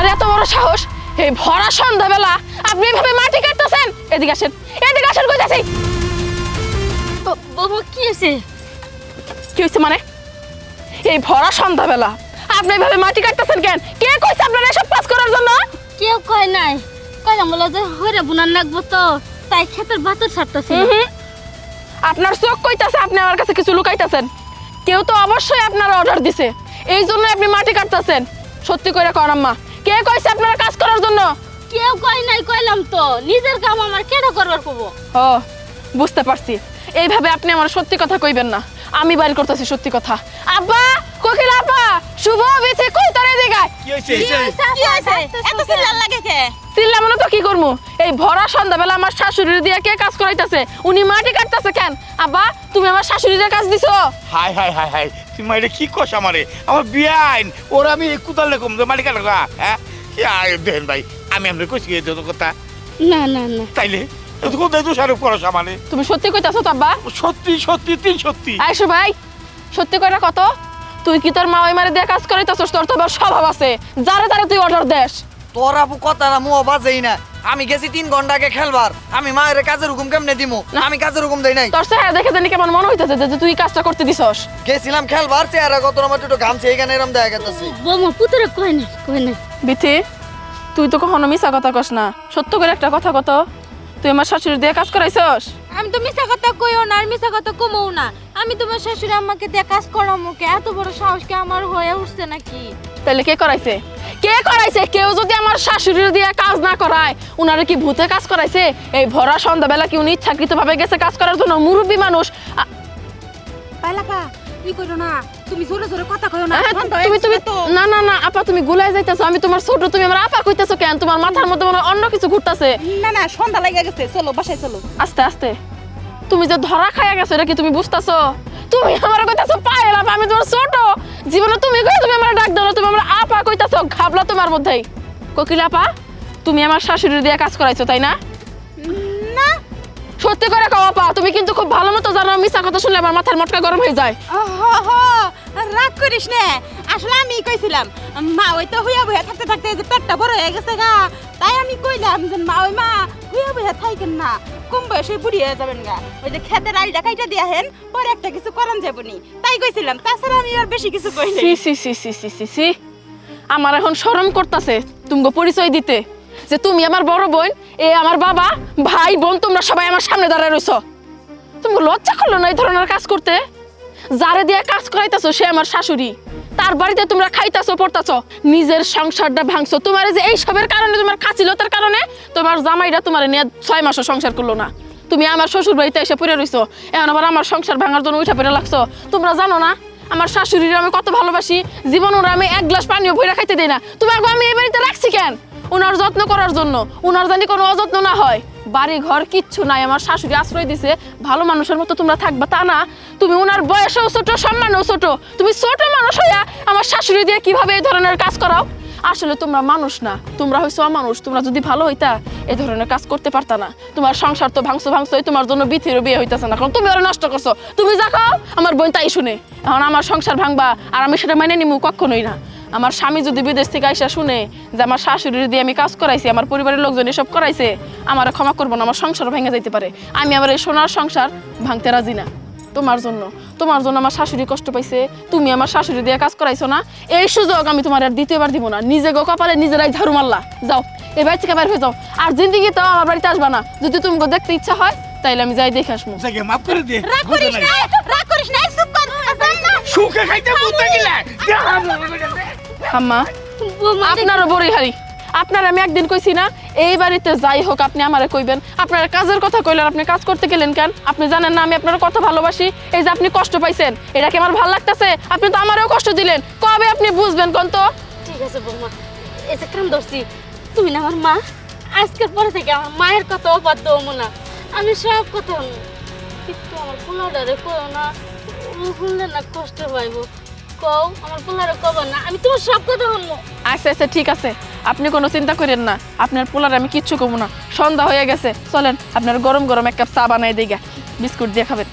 আপনার এত বড় সাহস? এই ভরা সন্ধ্যাবেলা আপনি এভাবে মাটি কাটতেছেন? এদিকে আসেন এদিকে আসেন কইতাছি। বাবা কি আছে কি হয়েছে মানে? এই ভরা সন্ধ্যাবেলা আপনি এভাবে মাটি কাটতেছেন কেন? কে কইছে আপনার এসব কাজ করার জন্য? কেউ কয় নাই। কইলাম বলে যে হইরে বুনার লাগবো তো তাই ক্ষেতের বাতর ছাড়তেছে। আপনার চোখ কইতাছে আপনি আমার কাছে কিছু লুকাইতাছেন। কেউ তো অবশ্যই আপনার অর্ডার দিছে। এই জন্য আপনি মাটি কাটতেছেন। সত্যি করে কর আম্মা কে কইছে আপনার কাজ করার জন্য? কেউ কয় নাই কইলাম তো। নিজের কাম আমার কেন করবার কব? ও বুঝতে পারছি। এইভাবে আপনি আমার সত্যি কথা কইবেন না। আমি বাইর করতেছি সত্যি কথা। আব্বা কোকিল আপা শুভ বিছে কই তোরে দিগায় কি হয়েছে কি হইছে? এত চিল্লার লাগে কে? চিল্লাম না তো কি করব এই ভরা সন্ধ্যাবেলা আমার শাশুড়ি দিয়ে কে কাজ করাইতাছে? উনি মাটি কাটতেছে কেন? আব্বা তুমি আমার শাশুড়ির কাজ দিছো? হাই হাই হাই হাই। তুই মাইরে কি কস আমারে? আমার বিয়াইন ওর আমি কুতাল লেখম যে মালিকা লাগা হ্যাঁ? কি আয় দেন ভাই আমি আমরা কইছি এই তো কথা? না না না। তাইলে তো কোথায় তো সারুপ করস আমারে? তুমি সত্যি কইতাছো তো আব্বা? সত্যি সত্যি তিন সত্যি। আইসো ভাই সত্যি কইরা কত? তুই কি তোর মা ওই মারে দিয়ে কাজ করাইতেছস? তোর তো আবার স্বভাব আছে। যারে তারে তুই অর্ডার দেস। তোর আপু কথা না মুও বাজেই না। আমি গেছি তিন ঘণ্টা আগে খেলবার। আমি মায়ের কাজের হুকুম কেমনে দিমু? আমি কাজের হুকুম দেই নাই। তোর চেহারা দেখে জানি কেমন মনে হইতেছে যে তুই কাজটা করতে দিছস। গেছিলাম খেলবার চেহারা কত আমার একটু ঘামছে এখানে এরম দেখা বৌমা পুতরে কয় নাই কয় নাই বিথি তুই তো কখনো মিছা কথা কস না। সত্য করে একটা কথা কত? তুই আমার শাশুড়ি দিয়ে কাজ করাইছস? আমি তো মিছা কথা কইও না আর মিছা কথা কমও না। আমি তোমার শাশুড়ি আমাকে দিয়ে কাজ করামো কে? এত বড় সাহস কি আমার হয়ে উঠছে নাকি? তাহলে কে করাইছে? কে করাইছে? কেউ যদি আমার শাশুড়ি দিয়ে কাজ না করায় উনারে কি ভূতে কাজ করাইছে? এই ভরা সন্ধ্যাবেলা কি উনি ইচ্ছাকৃত ভাবে গেছে কাজ করার জন্য? মুরব্বী মানুষ। পাইলাপা তুই কইরো না তুমি জোরে জোরে কথা কইও না তুমি তুমি না না না আপা তুমি গুলাই যাইতেছো আমি তোমার ছোট তুমি আমার আপা কইতেছো কেন? তোমার মাথার মধ্যে মনে অন্য কিছু ঘুরতাছে। না না সন্ধ্যা লাগা গেছে চলো বাসায় চলো। আস্তে আস্তে। তুমি যে ধরা খাইয়া গেছো এটা কি তুমি বুঝতেছো? তুমি আমার কইতাছো পায়েল আপা আমি তোমার ছোট। জীবনে তুমি কই তুমি আমার ডাক দাও তুমি আমার আপা কইতাছো ঘাবলা তোমার মধ্যেই। কোকিল আপা তুমি আমার শাশুড়ি দিয়ে কাজ করাইছো তাই না? না। সত্যি করে কও আপা তুমি কিন্তু খুব ভালো মতো জানো মিছা কথা শুনলে আমার মাথার মটকা গরম হয়ে যায়। রাগ করিস না। আসলে আমি কইছিলাম, মা ওই তো হুইয়া বইয়া থাকতে থাকতে যে পেটটা বড় হয়ে গেছে গা। তাই আমি কইলাম যে, মা, ওই মা, হুইয়া বইয়া থাকেন না, কম বয়সে বুড়ি হয়ে যাবেন গা। ওই যে খেতের আলটা কাইটা দিয়া হেন, পরে একটা কিছু করান যাবনি তাই কইছিলাম, তাছাড়া আমি আর বেশি কিছু কই C C C C C C C. আমার এখন শরম করতেছে তুমি পরিচয় দিতে, যে তুমি আমার বড় বোন, এ আমার বাবা, ভাই, বোন, তোমরা সবাই আমার সামনে দাঁড়ায় রইছো। তুমি লজ্জা করল না এই ধরনের কাজ করতে? যারে দিয়ে কাজ করাইতেছো, সে আমার শাশুড়ি। তার বাড়িতে তোমরা খাইতাছো, পড়তাছো। নিজের সংসারটা ভাঙছো। তোমার যে এই সবের কারণে তোমার খাচিলতার কারণে তোমার জামাইরা তোমার নিয়ে ছয় মাসও সংসার করল না। তুমি আমার শ্বশুর বাড়িতে এসে পড়ে রইছো। এখন আবার আমার সংসার ভাঙার জন্য উঠে পড়ে লাগছো। তোমরা জানো না, আমার শাশুড়ির আমি কত ভালোবাসি। জীবন ওরা আমি এক গ্লাস পানিও ভরে খাইতে দেই না। তোমাকে আমি এই বাড়িতে রাখছি কেন? ওনার যত্ন করার জন্য ওনার জানি কোনো অযত্ন না হয়। বাড়ি ঘর কিচ্ছু নাই, আমার শাশুড়ি আশ্রয় দিছে, ভালো মানুষের মতো তোমরা থাকবা। তা না, তুমি ওনার বয়সেও ছোট, সম্মানেও ছোট, তুমি ছোট মানুষ হইয়া আমার শাশুড়ি দিয়ে কীভাবে এই ধরনের কাজ করাও? আসলে তোমরা মানুষ না, তোমরা হইছো মানুষ তোমরা যদি ভালো হইতা, এই ধরনের কাজ করতে পারতা না। তোমার সংসার তো ভাঙছো ভাঙছো তোমার জন্য বিথিরও বিয়ে হইতাছে না। কারণ তুমি ওরা নষ্ট করছ। তুমি যা আমার বোন তাই শুনে। এখন আমার সংসার ভাঙবা, আর আমি সেটা মেনে নিমু কখনোই না। আমার স্বামী যদি বিদেশ থেকে আইসা শুনে যে আমার শাশুড়ি দিয়ে আমি কাজ করাইছি আমার পরিবারের লোকজন এসব করাইছে আমার ক্ষমা করব না আমার সংসার ভেঙে যাইতে পারে আমি আমার এই সোনার সংসার ভাঙতে রাজি না তোমার জন্য তোমার জন্য আমার শাশুড়ি কষ্ট পাইছে তুমি আমার শাশুড়ি দিয়ে কাজ করাইছো না এই সুযোগ আমি তোমার আর দ্বিতীয়বার দিব না নিজে গো কপালে নিজেরাই ঝাড়ু মারলা যাও এই বাড়ি থেকে বের হয়ে যাও আর জিন্দিগি তো আমার বাড়িতে আসবা না যদি তুমি দেখতে ইচ্ছা হয় তাইলে আমি যাই দেখে আসব মাফ করে দে রাগ করিস না রাগ করিস না চুপ কর সুখে খাইতে গেলে আম্মা আপনারও বড়ি হারি। আপনার আমি একদিন কইছি না এই বাড়িতে যাই হোক আপনি আমারে কইবেন। আপনার কাজের কথা কইলেন আপনি কাজ করতে গেলেন কেন? আপনি জানেন না আমি আপনার কত ভালোবাসি। এই যে আপনি কষ্ট পাইছেন এটা কি আমার ভালো লাগতেছে? আপনি তো আমারও কষ্ট দিলেন। কবে আপনি বুঝবেন কোন তো? ঠিক আছে বৌমা এই যে কাম ধরছি তুমি না আমার মা? আজকের পরে থেকে আমার মায়ের কথা অবাধ্য হব না। আমি সব কথা কিন্তু আমার পোলাডারে কও না। শুনলে না কষ্ট পাইব। কও, আমার পোলারে কব না, আমি তোমার সব কথা শুনব। আচ্ছা আচ্ছা ঠিক আছে। আপনি কোনো চিন্তা করেন না। আপনার পোলার আমি কিচ্ছু কমু না। সন্ধ্যা হয়ে গেছে। চলেন, আপনার গরম গরম এক কাপ চা বানাই দিই। বিস্কুট দিয়ে খাবেন।